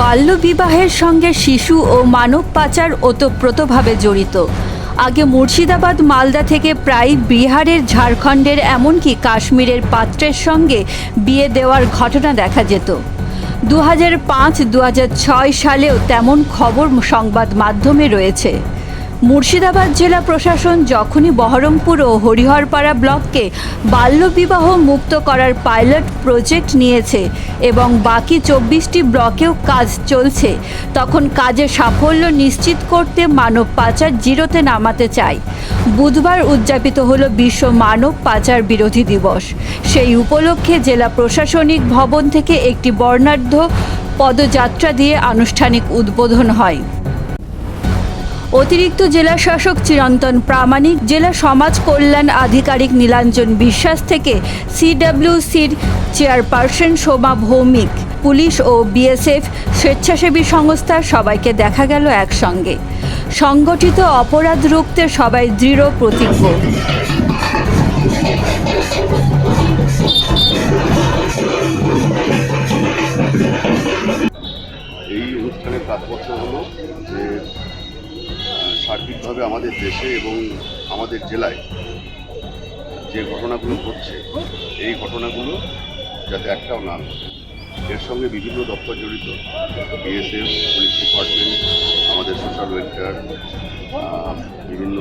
বাল্যবিবাহের সঙ্গে শিশু ও মানব পাচার ওতপ্রোতভাবে জড়িত। আগে মুর্শিদাবাদ, মালদা থেকে প্রায় বিহারের ঝাড়খণ্ডের, এমনকি কাশ্মীরের পাত্রের সঙ্গে বিয়ে দেওয়ার ঘটনা দেখা যেত। দু হাজার পাঁচ দু সালেও তেমন খবর সংবাদ মাধ্যমে রয়েছে। মুর্শিদাবাদ জেলা প্রশাসন যখনই বহরমপুর ও হরিহরপাড়া ব্লককে বাল্যবিবাহ মুক্ত করার পাইলট প্রজেক্ট নিয়েছে এবং বাকি চব্বিশটি ব্লকেও কাজ চলছে, তখন কাজে সাফল্য নিশ্চিত করতে মানব পাচার জিরোতে নামাতে চায়। বুধবার উদযাপিত হল বিশ্ব মানব পাচার বিরোধী দিবস। সেই উপলক্ষে জেলা প্রশাসনিক ভবন থেকে একটি বর্ণাঢ্য পদযাত্রা দিয়ে আনুষ্ঠানিক উদ্বোধন হয়। অতিরিক্ত জেলা শাসক চিরন্তন প্রামাণিক, জেলা সমাজ কল্যাণ আধিকারিক নীলাঞ্জন বিশ্বাস থেকে সিডব্লিউসির চেয়ারপারসন শোভা ভৌমিক, পুলিশ ও বিএসএফ স্বেচ্ছাসেবী সংস্থার সবাইকে দেখা গেল একসঙ্গে। সংগঠিত অপরাধ রুখতে সবাই দৃঢ় প্রতিজ্ঞ। এই অনুষ্ঠানের তাৎপর্য হলো যে সার্বিকভাবে আমাদের দেশে এবং আমাদের জেলায় যে ঘটনাগুলো ঘটছে, এই ঘটনাগুলো যাতে একটাও না ঘটে। এর সঙ্গে বিভিন্ন দপ্তর জড়িত, বিএসএফ, পুলিশ ডিপার্টমেন্ট, আমাদের সোশ্যাল ওয়েলফেয়ার বিভিন্ন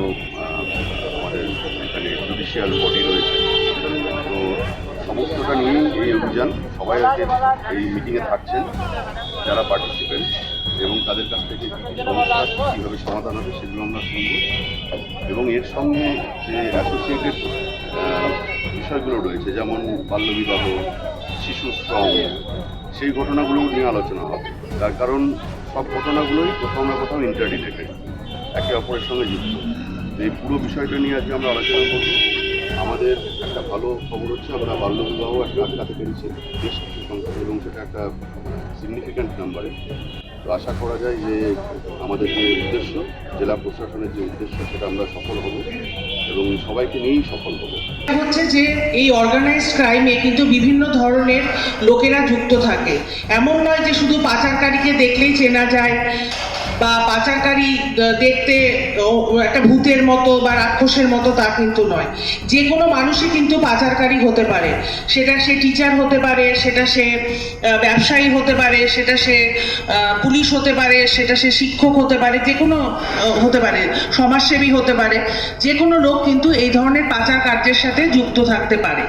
আমাদের এখানে জুডিশিয়াল বডি রয়েছে। তো সমস্তটা নিয়েই এই অভিযান সবাই আজকে এই মিটিংয়ে থাকছেন, যারা পার্টিসিপেন্ট এবং তাদের কাছ থেকে কীভাবে সমাধান হবে সেগুলো আমরা শুনব। এবং এর সঙ্গে যে অ্যাসোসিয়েটেড বিষয়গুলো রয়েছে, যেমন বাল্যবিবাহ, শিশু শ্রম, সেই ঘটনাগুলো নিয়ে আলোচনা হবে। তার কারণ সব ঘটনাগুলোই কোথাও না কোথাও ইন্টারডিলেটেড একে অপরের সঙ্গে যুক্ত। এই পুরো বিষয়টা নিয়ে আজকে আমরা আলোচনা করব। আমাদের একটা ভালো খবর হচ্ছে, আমরা বাল্যবিবাহ একটা আটকাতে পেরেছি, বেশ কিছু সংখ্যা এবং সেটা একটা সিগনিফিক্যান্ট নাম্বারে তো আশা করা যায় যে আমাদের যে উদ্দেশ্য, জেলা প্রশাসনের যে উদ্দেশ্য, সেটা আমরা সফল হব, এবং সবাইকে নিয়েই সফল হব। হচ্ছে যে এই অর্গানাইজড ক্রাইমে কিন্তু বিভিন্ন ধরনের লোকেরা যুক্ত থাকে। এমন নয় যে শুধু পাচারকারীকে দেখলেই চেনা যায় বা পাচারকারী দেখতে একটা ভূতের মতো বা রাক্ষসের মতো তা কিন্তু নয়। যে কোনো মানুষই কিন্তু পাচারকারী হতে পারে। সেটা সে টিচার হতে পারে, সেটা সে ব্যবসায়ী হতে পারে, সেটা সে পুলিশ হতে পারে, সেটা সে শিক্ষক হতে পারে, যে কোনো হতে পারে, সমাজসেবী হতে পারে। যে কোনো লোক কিন্তু এই ধরনের পাচার কার্যের সাথে যুক্ত থাকতে পারে।